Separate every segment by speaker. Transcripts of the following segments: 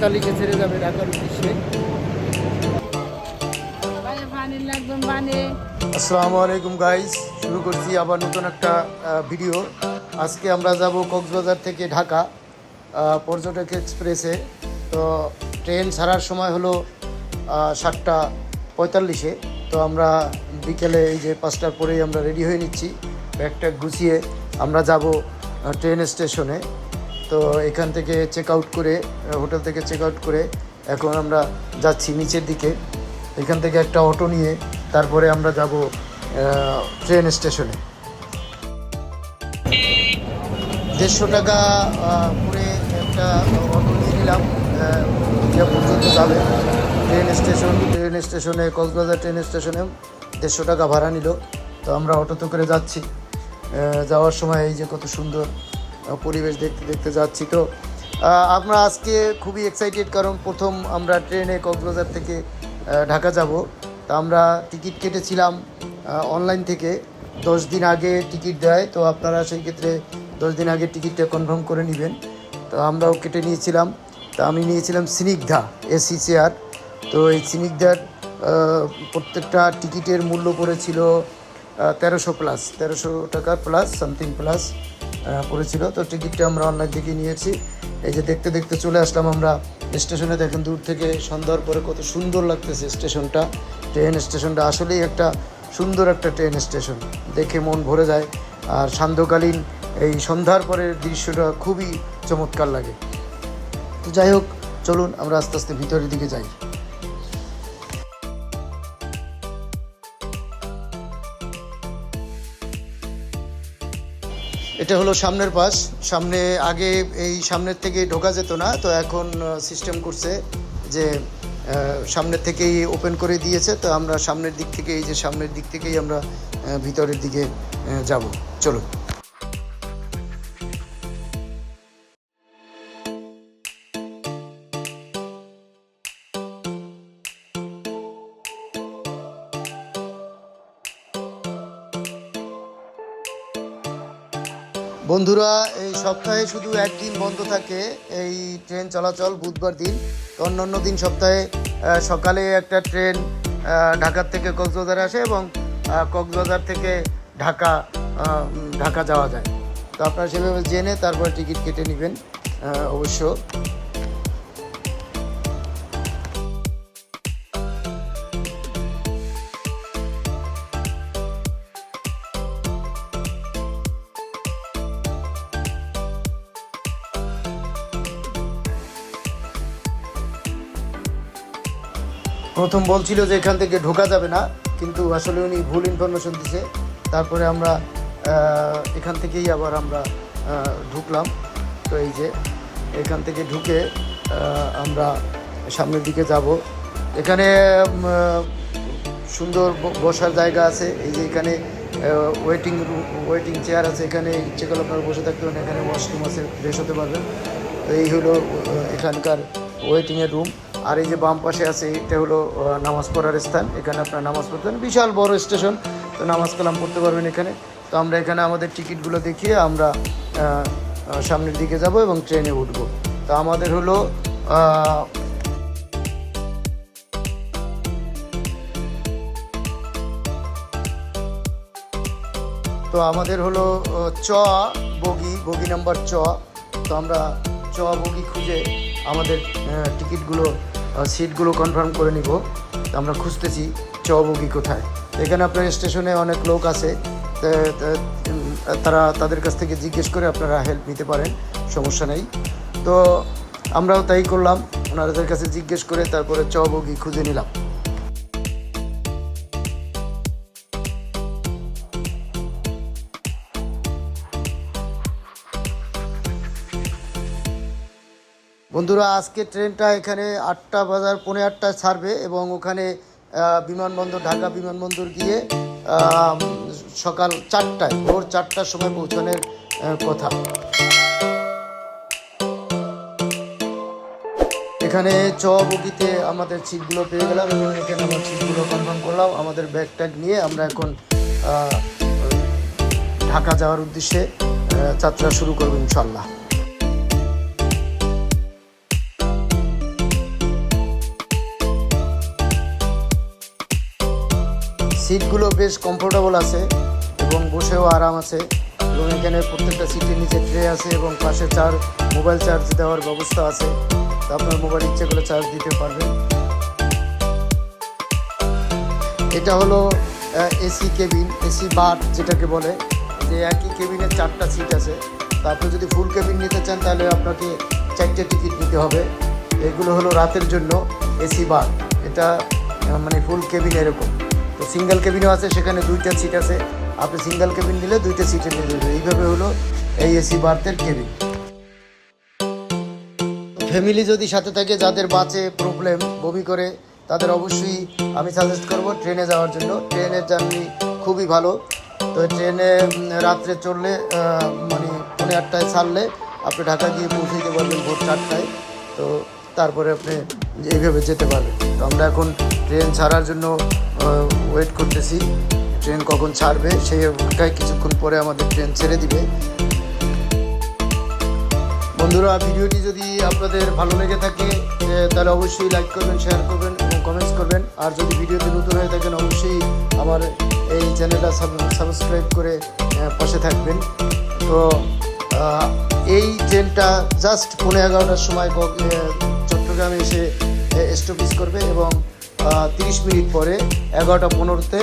Speaker 1: পঁয়তাল্লিশে ছেড়ে যাবে ঢাকার উদ্দেশ্যে। আসসালামু আলাইকুম গাইস শুরু করছি আবার নতুন একটা ভিডিও আজকে আমরা যাব কক্সবাজার থেকে ঢাকা পর্যটক এক্সপ্রেসে তো ট্রেন ছাড়ার সময় হলো সাতটা পঁয়তাল্লিশে। তো আমরা বিকেলে এই যে পাঁচটার পরেই আমরা রেডি হয়ে নিচ্ছি। ব্যাগটা গুছিয়ে আমরা যাব ট্রেন স্টেশনে তো এখান থেকে চেক আউট করে হোটেল থেকে চেক আউট করে এখন আমরা যাচ্ছি নিচের দিকে। এখান থেকে একটা অটো নিয়ে তারপরে আমরা যাব ট্রেন স্টেশনে দেড়শো টাকা করে একটা অটো নিয়ে নিলাম আহ, পর্যন্ত যাবে। ট্রেন স্টেশন ট্রেন স্টেশনে কক্সবাজার ট্রেন স্টেশনে দেড়শো টাকা ভাড়া নিল। তো আমরা অটোতে করে যাচ্ছি। যাওয়ার সময় এই যে কত সুন্দর পরিবেশ দেখতে দেখতে যাচ্ছি তো। আমরা আজকে খুবই এক্সাইটেড কারণ প্রথম আমরা ট্রেনে কক্সবাজার থেকে ঢাকা যাব। তা আমরা টিকিট কেটেছিলাম অনলাইন থেকে। দশ দিন আগে টিকিট দেয়, তো আপনারা সেই ক্ষেত্রে দশ দিন আগে টিকিটটা কনফার্ম করে নেবেন। তো আমরাও কেটে নিয়েছিলাম। তা আমি নিয়েছিলাম স্নিগ্ধা এসি চেয়ার তো এই স্নিগ্ধার প্রত্যেকটা টিকিটের মূল্য পড়েছিল তেরোশো প্লাস তেরোশো টাকা প্লাস সামথিং প্লাস পড়েছিল। তো টিকিটটা আমরা অনলাইন থেকে নিয়েছি। এই যে দেখতে দেখতে চলে আসলাম আমরা স্টেশনে দেখেন, দূর থেকে সন্ধ্যার পরে কত সুন্দর লাগতেছে স্টেশনটা ট্রেন স্টেশনটা আসলেই একটা সুন্দর একটা ট্রেন স্টেশন দেখে মন ভরে যায়। আর সান্ধ্যকালীন এই সন্ধ্যার পরের দৃশ্যটা খুবই চমৎকার লাগে। তো যাই হোক, চলুন আমরা আস্তে আস্তে ভিতরের দিকে যাই। এটা হলো সামনের পাশ। সামনে আগে এই সামনের থেকে ঢোকা যেত না, তো এখন সিস্টেম করছে যে সামনের থেকেই ওপেন করে দিয়েছে, তো আমরা সামনের দিক থেকে, এই যে সামনের দিক থেকেই আমরা ভিতরের দিকে যাব। চলো বন্ধুরা, এই সপ্তাহে শুধু একদিন বন্ধ থাকে এই ট্রেন চলাচল, বুধবার দিন। অন্যান্য দিন সপ্তাহে সকালে একটা ট্রেন ঢাকার থেকে কক্সবাজার আসে এবং কক্সবাজার থেকে ঢাকা ঢাকা যাওয়া যায়। তো আপনারা সেভাবে জেনে তারপরে টিকিট কেটে নেবেন অবশ্য। প্রথম বলছিল যে এখান থেকে ঢোকা যাবে না, কিন্তু আসলে উনি ভুল ইনফরমেশন দিছে। তারপরে আমরা এখান থেকেই আবার আমরা ঢুকলাম। তো এই যে, এখান থেকে ঢুকে আমরা সামনের দিকে যাব। এখানে সুন্দর বসার জায়গা আছে। এই যে এখানে ওয়েটিং ওয়েটিং চেয়ার আছে। এখানে ইচ্ছে করলে আপনারা বসে থাকতে পারেন। এখানে ওয়াশরুম আছে ফ্রেশ হতে পারবেন। এই হলো এখানকার ওয়েটিংয়ের রুম আর এই যে বাম পাশে আছে, এটা হলো নামাজ পড়ার স্থান। এখানে আপনার নামাজ পড়তে বিশাল বড় স্টেশন। তো নামাজ কালাম পড়তে পারবেন এখানে। তো আমরা এখানে আমাদের টিকিটগুলো দেখিয়ে আমরা সামনের দিকে যাব এবং ট্রেনে উঠবো। তো আমাদের হলো তো আমাদের হলো চ, বগি বগি নাম্বার চ। তো আমরা চ, বগি খুঁজে আমাদের আহ, টিকিটগুলো সিটগুলো কনফার্ম করে নিব। আমরা খুঁজতেছি চ কোথায়। এখানে আপনার স্টেশনে অনেক লোক আছে তারা তাদের কাছ থেকে জিজ্ঞেস করে আপনারা হেল্প নিতে পারেন সমস্যা নেই। তো আমরাও তাই করলাম ওনাদের কাছে জিজ্ঞেস করে তারপরে চ বগি খুঁজে নিলাম। বন্ধুরা, আজকে ট্রেনটা এখানে আটটা বাজার, পৌনে আটটায় ছাড়বে এবং ওখানে বিমানবন্দর, ঢাকা বিমানবন্দর গিয়ে সকাল চারটায়, ভোর চারটার সময় পৌঁছানোর কথা। এখানে চ বগিতে আমাদের সিটগুলো পেয়ে গেলাম এবং এখানে আমার সিটগুলো কনফার্ম করলাম। আমাদের ব্যাগ ট্যাগ নিয়ে আমরা এখন ঢাকা যাওয়ার উদ্দেশ্যে যাত্রা শুরু করব ইনশাল্লাহ সিটগুলো বেশ কমফোর্টেবল আছে এবং বসেও আরাম আছে এবং এখানে প্রত্যেকটা সিটের নিচে ট্রে আছে এবং পাশে চার মোবাইল চার্জ দেওয়ার ব্যবস্থা আছে। তো আপনার মোবাইল ইচ্ছে করে চার্জ দিতে পারবেন। এটা হলো এসি কেবিন এসি বার যেটাকে বলে। যে একই কেবিনে চারটা সিট আছে। তো আপনি যদি ফুল কেবিন নিতে চান, তাহলে আপনাকে চারটে টিকিট নিতে হবে। এগুলো হলো রাতের জন্য এসি বার এটা মানে ফুল কেবিন এরকম। তো সিঙ্গেল কেবিনও আছে, সেখানে দুইটা সিট আছে। আপনি সিঙ্গেল কেবিন নিলে দুইটা সিটে নিয়ে যাবে এইভাবে হলো এই এসি বার্থের কেবিন ফ্যামিলি যদি সাথে থাকে, যাদের বাসে প্রবলেম বমি করে, তাদের অবশ্যই আমি সাজেস্ট করব ট্রেনে যাওয়ার জন্য। ট্রেনের জার্নি খুবই ভালো। তো ট্রেনে রাত্রে চললে মানে পৌনে আটটায় ছাড়লে আপনি ঢাকা গিয়ে পৌঁছে দিতে পারবেন ভোর চারটায়। তো তারপরে আপনি এইভাবে যেতে পারবেন। তো আমরা এখন ট্রেন ছাড়ার জন্য ওয়েট করতেছি। ট্রেন কখন ছাড়বে, সেই অপেক্ষায় কিছুক্ষণ পরে আমাদের ট্রেন ছেড়ে দিবে। বন্ধুরা, ভিডিওটি যদি আপনাদের ভালো লেগে থাকে তাহলে অবশ্যই লাইক করবেন শেয়ার করবেন এবং কমেন্টস করবেন। আর যদি ভিডিওতে নতুন হয়ে থাকেন, অবশ্যই আমার এই চ্যানেলটা সাবস্ক্রাইব করে পাশে থাকবেন। তো এই ট্রেনটা জাস্ট পনেরো এগারোটার সময় চট্টগ্রামে এসে স্টপিস করবে এবং তিরিশ মিনিট পরে এগারোটা পনেরোতে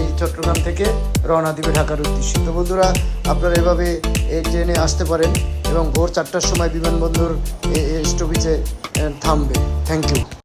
Speaker 1: এই চট্টগ্রাম থেকে রওনা দিবে ঢাকার উদ্দেশ্যে। তো বন্ধুরা, আপনারা এভাবে এই ট্রেনে আসতে পারেন এবং ভোর চারটার সময় বিমানবন্দর স্টপিজে থামবে। Thank you